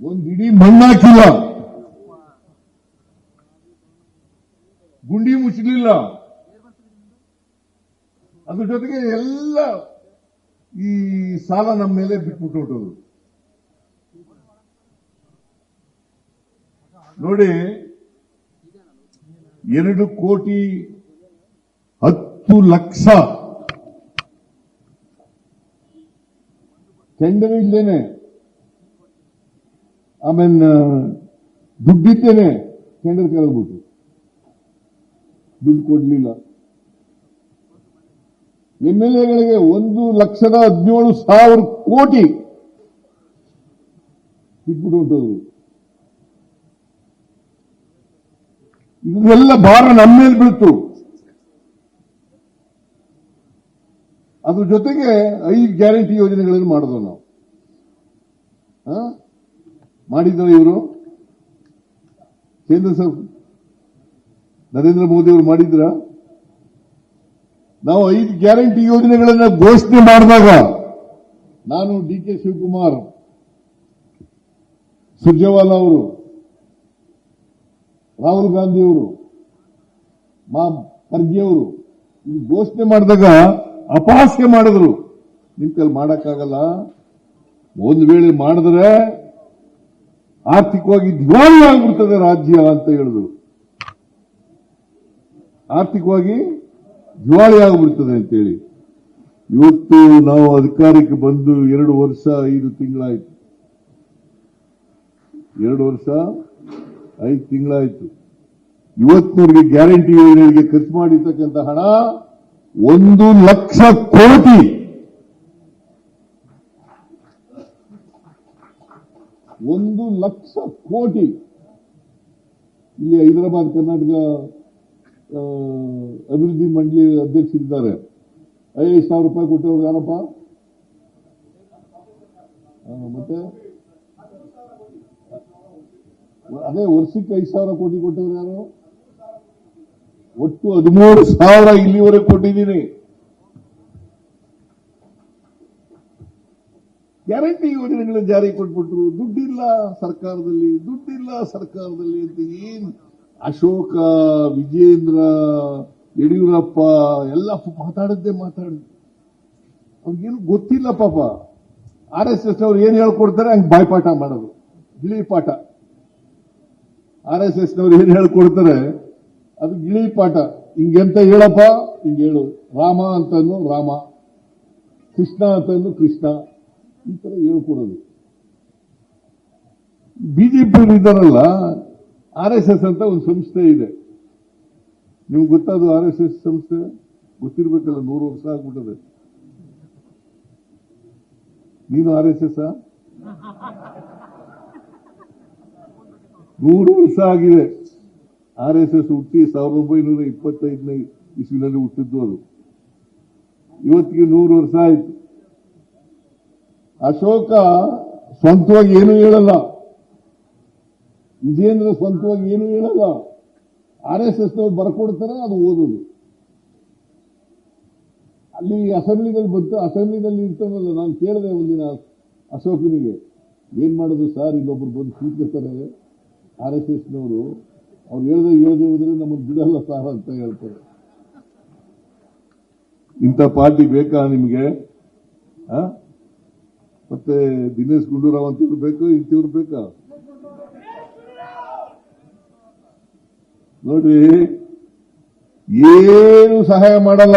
ಒಂದ್ ಇಡೀ ಮಣ್ಣಾಕಿಲ್ಲ ಗುಂಡಿ ಮುಚ್ಚಲಿಲ್ಲ ಅದ್ರ ಜೊತೆಗೆ ಎಲ್ಲ ಈ ಸಾಲ ನಮ್ಮ ಮೇಲೆ ಬಿಟ್ಬಿಟ್ಟು ನೋಡಿ, ಎರಡು ಕೋಟಿ ಹತ್ತು ಲಕ್ಷ. ಟೆಂಡರ್ ಇಲ್ಲೇನೆ. ಆಮೇಲೆ ದುಡ್ಡಿದ್ದೇನೆ ಟೆಂಡರ್ ಕರೆದ್ಬಿಟ್ಟು ದುಡ್ಡು ಕೊಡ್ಲಿಲ್ಲ. ಎಂ ಎಲ್ ಎಗಳಿಗೆ ಒಂದು ಲಕ್ಷದ ಹದಿನೇಳು ಸಾವಿರ ಕೋಟಿ ಬಿಟ್ಬಿಟ್ಟು ಹೊಂಟೋದ್ರು ಇದೆಲ್ಲ ಭಾರ ನಮ್ಮ ಮೇಲೆ ಬೀಳ್ತು. ಅದ್ರ ಜೊತೆಗೆ ಐದು ಗ್ಯಾರಂಟಿ ಯೋಜನೆಗಳನ್ನು ಮಾಡಿದ್ವು ನಾವು. ಮಾಡಿದ್ರ ಇವರು? ಕೇಂದ್ರ ಸರ್, ನರೇಂದ್ರ ಮೋದಿ ಅವರು ಮಾಡಿದ್ರ? ನಾವು ಐದು ಗ್ಯಾರಂಟಿ ಯೋಜನೆಗಳನ್ನ ಘೋಷಣೆ ಮಾಡಿದಾಗ ನಾನು ಡಿ ಕೆ ಶಿವಕುಮಾರ್, ಸುರ್ಜೇವಾಲಾ ಅವರು, ರಾಹುಲ್ ಗಾಂಧಿ ಅವರು, ಮಾ ಖರ್ಗೆ ಅವರು ಘೋಷಣೆ ಮಾಡಿದಾಗ ಅಪಹಾಸ್ಯ ಮಾಡಿದ್ರು. ನಿಮ್ ಕೈಲಿ ಮಾಡಕ್ಕಾಗಲ್ಲ. ಒಂದು ವೇಳೆ ಮಾಡಿದ್ರೆ ಆರ್ಥಿಕವಾಗಿ ದಿವಾಳಿ ಆಗ್ಬಿಡ್ತದೆ ರಾಜ್ಯ ಅಂತ ಹೇಳಿದ್ರು. ಆರ್ಥಿಕವಾಗಿ ದಿವಾಳಿ ಆಗ್ಬಿಡ್ತದೆ ಅಂತೇಳಿ. ಇವತ್ತು ನಾವು ಅಧಿಕಾರಕ್ಕೆ ಬಂದು ಎರಡು ವರ್ಷ, ಐದು ತಿಂಗಳಾಯ್ತು. ಎರಡು ವರ್ಷ, ಐದು ತಿಂಗಳಾಯ್ತು. ಇವತ್ತಿನವರೆಗೆ ಗ್ಯಾರಂಟಿ ಯೋಜನೆಗೆ ಖರ್ಚು ಮಾಡಿರ್ತಕ್ಕಂಥ ಹಣ ಒಂದು ಲಕ್ಷ ಕೋಟಿ. ಒಂದು ಲಕ್ಷ ಕೋಟಿ. ಇಲ್ಲಿ ಹೈದರಾಬಾದ್, ಕರ್ನಾಟಕ ಅಭಿವೃದ್ಧಿ ಮಂಡಳಿ ಅಧ್ಯಕ್ಷರಿದ್ದಾರೆ. ಐದು ಸಾವಿರ ರೂಪಾಯಿ ಕೊಟ್ಟವ್ರು ಯಾರಪ್ಪ? ಮತ್ತೆ? ಅದೇ ವರ್ಷಕ್ಕೆ ಐದು ಸಾವಿರ ಕೋಟಿ ಕೊಟ್ಟವ್ರು ಯಾರು? ಒಟ್ಟು ಹದಿಮೂರು ಸಾವಿರ ಇಲ್ಲಿವರೆಗೆ ಕೊಟ್ಟಿದ್ದೀನಿ. ಗ್ಯಾರಂಟಿ ಯೋಜನೆಗಳ ಜಾರಿ ಕೊಟ್ಬಿಟ್ರು. ದುಡ್ಡಿಲ್ಲ ಸರ್ಕಾರದಲ್ಲಿ ದುಡ್ಡಿಲ್ಲ ಸರ್ಕಾರದಲ್ಲಿ ಅಂತ ಏನ್ ಅಶೋಕ, ವಿಜೇಂದ್ರ, ಯಡಿಯೂರಪ್ಪ ಎಲ್ಲ ಮಾತಾಡದ್ದೇ ಮಾತಾಡಿದ್ರು. ಅವ್ರಿಗೇನು ಗೊತ್ತಿಲ್ಲ ಪಾಪ. ಆರ್ ಎಸ್ ಎಸ್ ಅವ್ರು ಏನ್ ಹೇಳ್ಕೊಡ್ತಾರೆ ಹಂಗೆ ಬಾಯ್ಪಾಠ ಮಾಡೋದು. ಗಿಳಿ ಪಾಠ. ಆರ್ ಎಸ್ ಎಸ್ ನವ್ರು ಏನ್ ಹೇಳ್ಕೊಡ್ತಾರೆ, ಅದು ಗಿಳಿ ಪಾಠ. ಹಿಂಗೆಂತ ಹೇಳಪ್ಪ, ಹಿಂಗೆ ಹೇಳು. ರಾಮ ಅಂತಂದು ರಾಮ, ಕೃಷ್ಣ ಅಂತಂದು ಕೃಷ್ಣ. ಈ ತರ ಹೇಳ್ಕೊಡೋದು. ಬಿಜೆಪಿ ಇದ್ದಾರಲ್ಲ, ಆರ್ ಎಸ್ ಎಸ್ ಅಂತ ಒಂದು ಸಂಸ್ಥೆ ಇದೆ. ನಿಮ್ಗೆ ಗೊತ್ತಾದ್ರು ಆರ್ ಎಸ್ ಎಸ್ ಸಂಸ್ಥೆ? ಗೊತ್ತಿರ್ಬೇಕಲ್ಲ, ನೂರು ವರ್ಷ ಆಗ್ಬಿಟ್ಟದೆ. ನೀನು ಆರ್ ಎಸ್ ಎಸ್ ನೂರು ವರ್ಷ ಆಗಿದೆ. ಆರ್ ಎಸ್ ಎಸ್ ಹುಟ್ಟಿ ಸಾವಿರದ ಒಂಬೈನೂರ ಇಪ್ಪತ್ತೈದನೇ ಇಸ್ವಿನಲ್ಲಿ ಹುಟ್ಟಿದ್ದು ಅದು. ಇವತ್ತಿಗೆ ನೂರು ವರ್ಷ ಆಯ್ತು. ಅಶೋಕ ಸ್ವಂತವಾಗಿ ಏನು ಹೇಳಲ್ಲ. ವಿಜೇಂದ್ರ ಸ್ವಂತವಾಗಿ ಏನು ಹೇಳಲ್ಲ. ಆರ್ ಎಸ್ ಎಸ್ ಬರ್ಕೊಡ್ತಾರೆ, ಅದು ಓದೋದು. ಅಲ್ಲಿ ಅಸೆಂಬ್ಲಿನಲ್ಲಿ ಬಂತು, ಅಸೆಂಬ್ಲಿನಲ್ಲಿ ಇರ್ತಾನಲ್ಲ ನಾನು ಕೇಳಿದೆ ಒಂದಿನ ಅಶೋಕನಿಗೆ, ಏನ್ ಮಾಡೋದು ಸರ್? ಇಲ್ಲೊಬ್ರು ಬಂದು ಕೂತ್ಕೋತಾರೆ ಆರ್ ಎಸ್ ಎಸ್ನವರು, ಅವ್ರು ಹೇಳ್ದೆ ಹೇಳ್ದೆ ಹೋದ್ರೆ ನಮ್ಮನ್ನು ಬಿಡಲ್ಲ ಸರ್ ಅಂತ ಹೇಳ್ತಾರೆ. ಇಂಥ ಪಾರ್ಟಿ ಬೇಕಾ ನಿಮಗೆ? ಮತ್ತೆ ದಿನೇಶ್ ಗುಂಡೂರಾವ್ ಅಂತವ್ರು ಬೇಕು? ಇಂತಿವ್ರು ಬೇಕಾ? ನೋಡ್ರಿ ಏನು ಸಹಾಯ ಮಾಡಲ್ಲ.